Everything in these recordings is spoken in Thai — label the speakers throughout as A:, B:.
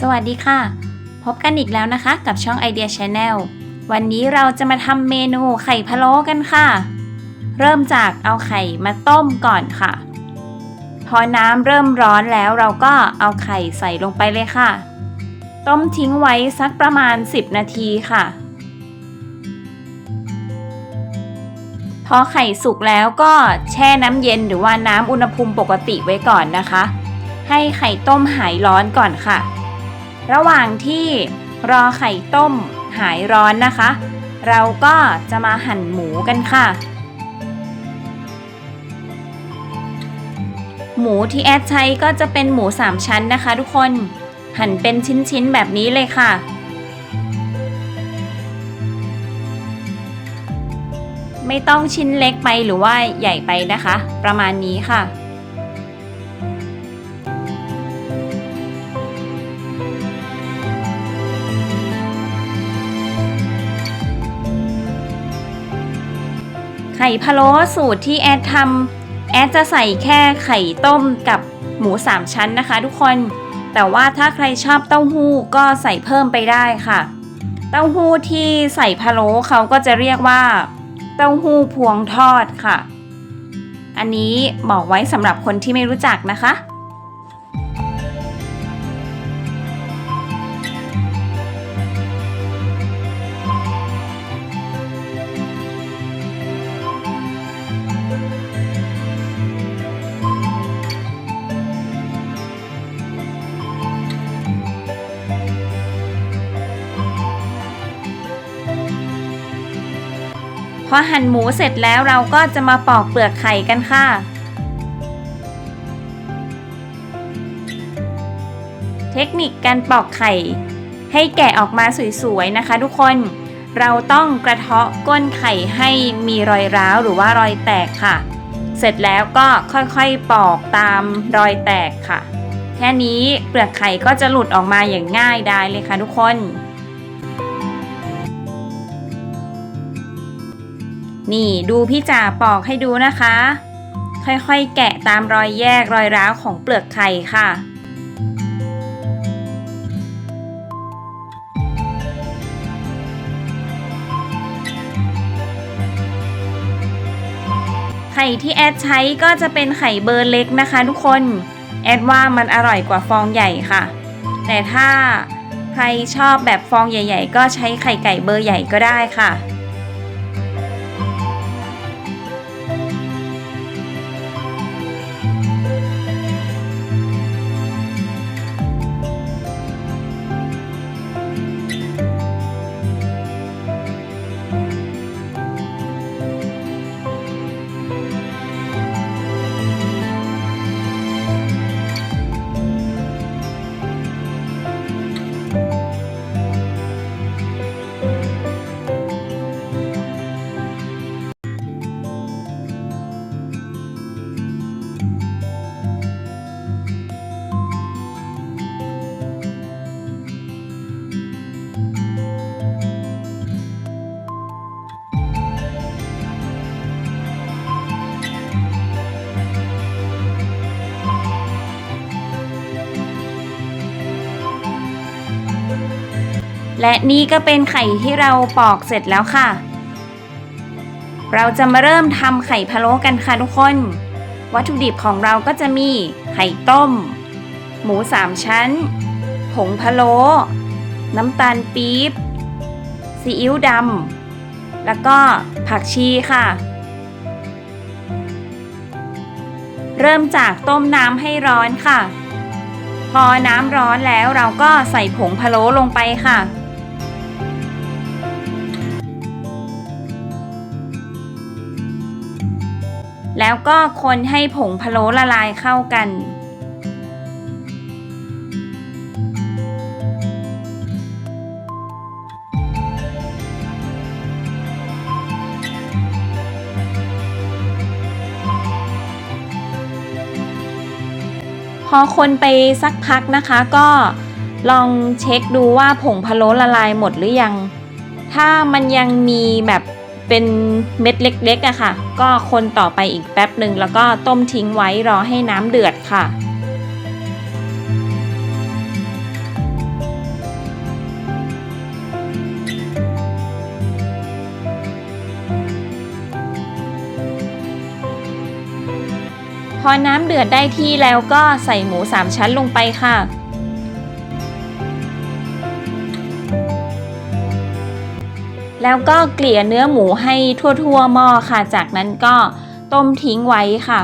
A: สวัสดีค่ะ พบกันอีกแล้วนะคะกับช่อง Idea Channel วันนี้เราจะมาทำเมนูไข่พะโล้กันค่ะ เริ่มจากเอาไข่มาต้มก่อนค่ะ พอน้ำเริ่มร้อนแล้วเราก็เอาไข่ใส่ลงไปเลยค่ะ ต้มทิ้งไว้สักประมาณ 10 นาทีค่ะ พอไข่สุกแล้วก็แช่น้ำเย็นหรือว่าน้ำอุณหภูมิปกติไว้ก่อนนะคะ ให้ไข่ต้มหายร้อนก่อนค่ะ ระหว่างที่รอไข่ต้มหายร้อนนะคะ เราก็จะมาหั่นหมูกันค่ะ หมูที่แอดใช้ก็จะเป็นหมูสามชั้นนะคะ ทุกคนหั่นเป็นชิ้นๆแบบนี้เลยค่ะ ไม่ต้องชิ้นเล็กไปหรือว่าใหญ่ไปนะคะ ประมาณนี้ค่ะไข่พะโล้สูตรที่แอดทำแอดจะใส่แค่ไข่ต้มกับหมูสามชั้นนะคะ ทุกคน แต่ว่าถ้าใครชอบเต้าหู้ก็ใส่เพิ่มไปได้ค่ะ เต้าหู้ที่ใส่พะโล้เขาก็จะเรียกว่า เต้าหู้พวงทอดค่ะ อันนี้บอกไว้สำหรับคนที่ไม่รู้จักนะคะ พอหั่นหมูเสร็จแล้วเราก็จะมาปอกเปลือกไข่กันค่ะ เทคนิคการปอกไข่ ให้แกะออกมาสวยๆนะคะทุกคน เราต้องกระเทาะก้นไข่ให้มีรอยร้าวหรือว่ารอยแตกค่ะ เสร็จแล้วก็ค่อยๆปอกตามรอยแตกค่ะ แค่นี้เปลือกไข่ก็จะหลุดออกมาอย่างง่ายได้เลยค่ะทุกคน นี่ดูพี่จ๋าปอกให้ดูนะคะ ค่อยๆแกะตามรอยแยกรอยร้าวของเปลือกไข่ค่ะไข่ที่แอดใช้ก็จะเป็นไข่เบอร์เล็กนะคะทุกคน แอดว่ามันอร่อยกว่าฟองใหญ่ค่ะ แต่ถ้าใครชอบแบบฟองใหญ่ ๆ ก็ใช้ไข่ไก่เบอร์ใหญ่ก็ได้ค่ะ และนี่ก็เป็นไข่ที่เราปอกเสร็จแล้วค่ะ เราจะมาเริ่มทำไข่พะโล้กันค่ะทุกคน วัตถุดิบของเราก็จะมีไข่ต้ม หมูสามชั้น ผงพะโล้น้ำตาลปี๊บซีอิ๊วดำแล้วก็ผักชีค่ะ เริ่มจากต้มน้ำให้ร้อนค่ะ พอน้ำร้อนแล้วเราก็ใส่ผงพะโล้ลงไปค่ะ แล้วก็คนให้ผงพะโล้ละลายเข้ากัน พอคนไปสักพักนะคะก็ลองเช็คดูว่าผงพะโล้ละลายหมดหรือยัง ถ้ามันยังมีแบบ เป็นเม็ดเล็กๆอะค่ะ ก็คนต่อไปอีกแป๊บหนึ่งแล้วก็ต้มทิ้งไว้รอให้น้ำเดือดค่ะ พอน้ำเดือดได้ที่แล้วก็ใส่หมูสามชั้นลงไปค่ะ แล้วก็เกลี่ยเนื้อหมูให้ทั่วๆหม้อค่ะ จากนั้นก็ต้มทิ้งไว้ค่ะ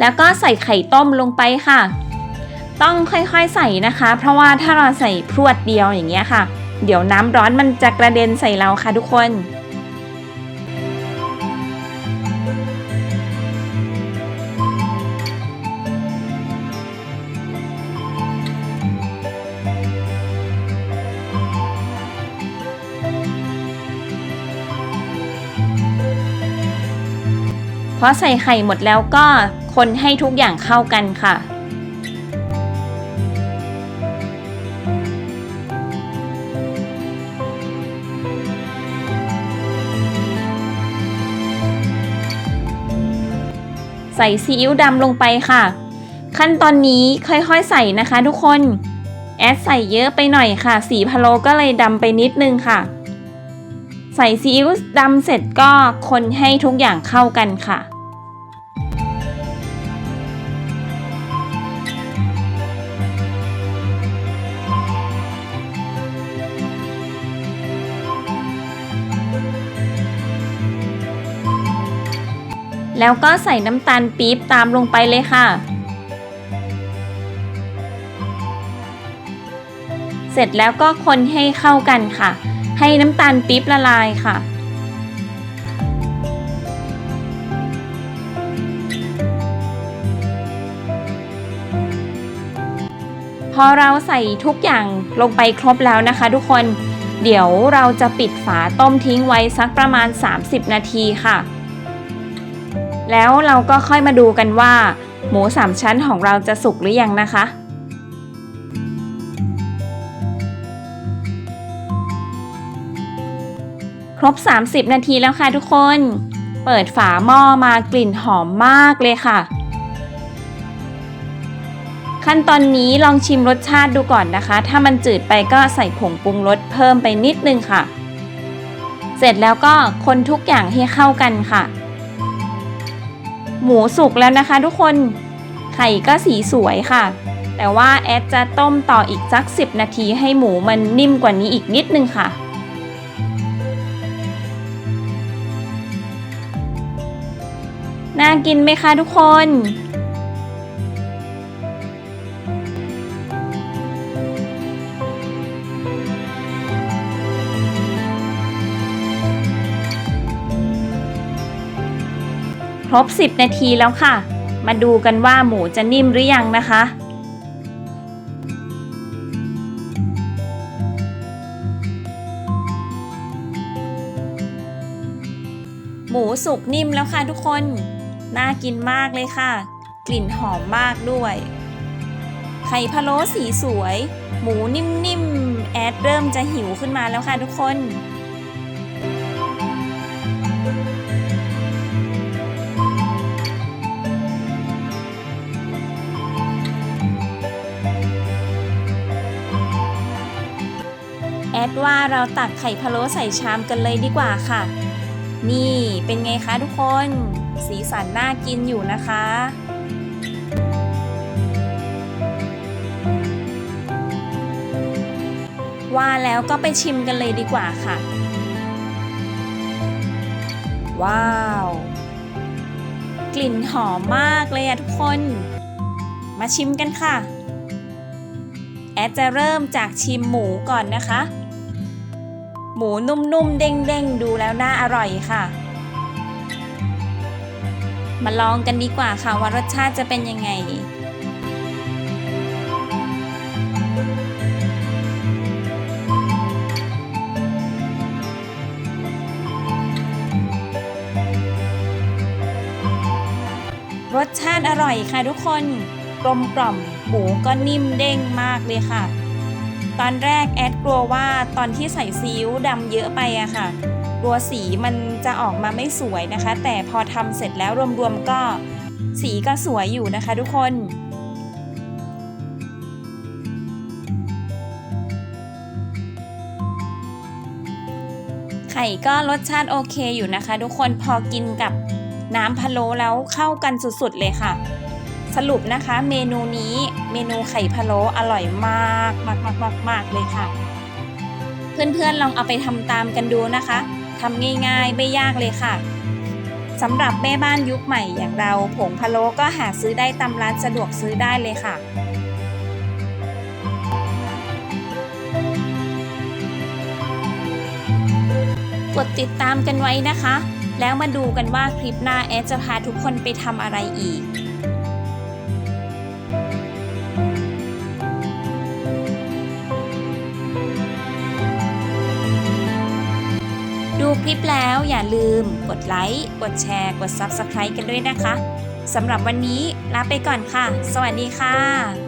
A: แล้วก็ใส่ไข่ต้มลงไปค่ะ ต้องค่อยๆใส่นะคะ เพราะว่าถ้าเราใส่พรวดเดียวอย่างเงี้ยค่ะ เดี๋ยวน้ำร้อนมันจะกระเด็นใส่เราค่ะทุกคน พอใส่ไข่หมดแล้วก็คนให้ทุกอย่างเข้ากันค่ะ ใส่ซีอิ๊วดำลงไปค่ะ ขั้นตอนนี้ค่อยๆใส่นะคะทุกคน แอดใส่เยอะไปหน่อยค่ะ สีพะโลก็เลยดำไปนิดนึงค่ะ ใส่ซีอิ๊วดำเสร็จก็คนให้ทุกอย่างเข้ากันค่ะ แล้วก็ใส่น้ำตาลปี๊บตามลงไปเลยค่ะ เสร็จแล้วก็คนให้เข้ากันค่ะ ให้น้ำตาลปี๊บละลายค่ะ พอเราใส่ทุกอย่างลงไปครบแล้วนะคะทุกคนเดี๋ยวเราจะปิดฝาต้มทิ้งไว้สักประมาณ 30 นาทีค่ะ แล้วเราก็ค่อยมาดูกันว่า หมูสามชั้นของเราจะสุกหรือยังนะคะ บ 30 นาทีแล้วค่ะทุกคน เปิดฝาหม้อมากลิ่นหอมมากเลยค่ะ ขั้นตอนนี้ลองชิมรสชาติดูก่อนนะคะ ถ้ามันจืดไปก็ใส่ผงปรุงรสเพิ่มไปนิดนึงค่ะ เสร็จแล้วก็คนทุกอย่างให้เข้ากันค่ะ หมูสุกแล้วนะคะทุกคน ไข่ก็สีสวยค่ะ แต่ว่าแอดจะต้มต่ออีกสัก 10 นาทีให้หมูมันนิ่มกว่านี้อีกนิดนึงค่ะ น่ากินไหมคะทุกคน ครบ 10 นาทีแล้วค่ะ มาดูกันว่าหมูจะนิ่มหรือยังนะคะ หมูสุกนิ่มแล้วค่ะทุกคน น่ากินมากเลยค่ะ กลิ่นหอมมากด้วย ไข่พะโล้สีสวย หมูนิ่มๆ แอดเริ่มจะหิวขึ้นมาแล้วค่ะทุกคนแอดว่าเราตักไข่พะโล้ใส่ชามกันเลยดีกว่าค่ะ นี่เป็นไงคะทุกคน สีสันน่ากินอยู่นะคะว่าแล้วก็ไปชิมกันเลยดีกว่าค่ะ ว้าว กลิ่นหอมมากเลยอะทุกคน มาชิมกันค่ะ แอดจะเริ่มจากชิมหมูก่อนนะคะ หมูนุ่มๆเด้งๆ ดูแล้วน่าอร่อยค่ะ มาลองกันดีกว่าค่ะว่ารสชาติจะเป็นยังไงรสชาติอร่อยค่ะทุกคนกลมกล่อมหมูก็นิ่มเด้งมากเลยค่ะ ตอนแรกแอดกลัวว่าตอนที่ใส่ซีอิ๊วดำเยอะไปอะค่ะ กลัวสีมันจะออกมาไม่สวยนะคะ แต่พอทำเสร็จแล้วรวมๆก็สีก็สวยอยู่นะคะทุกคนไข่ก็รสชาติโอเคอยู่นะคะ ทุกคนพอกินกับน้ำพะโล้แล้วเข้ากันสุดๆเลยค่ะ สรุปนะคะเมนูนี้เมนูไข่พะโล้อร่อยมากมากมากมากเลยค่ะ เพื่อนๆลองเอาไปทำตามกันดูนะคะ ทำง่ายๆ ไม่ยากเลยค่ะสำหรับแม่บ้านยุคใหม่อย่างเรา ผงพะโล้ก็หาซื้อได้ตามร้านสะดวกซื้อได้เลยค่ะ กดติดตามกันไว้นะคะ แล้วมาดูกันว่าคลิปหน้าแอดจะพาทุกคนไปทำอะไรอีก ลิปแล้วอย่าลืมกดไลค์ กดแชร์ กด Subscribe กันด้วยนะคะสำหรับวันนี้ลาไปก่อนค่ะ สวัสดีค่ะ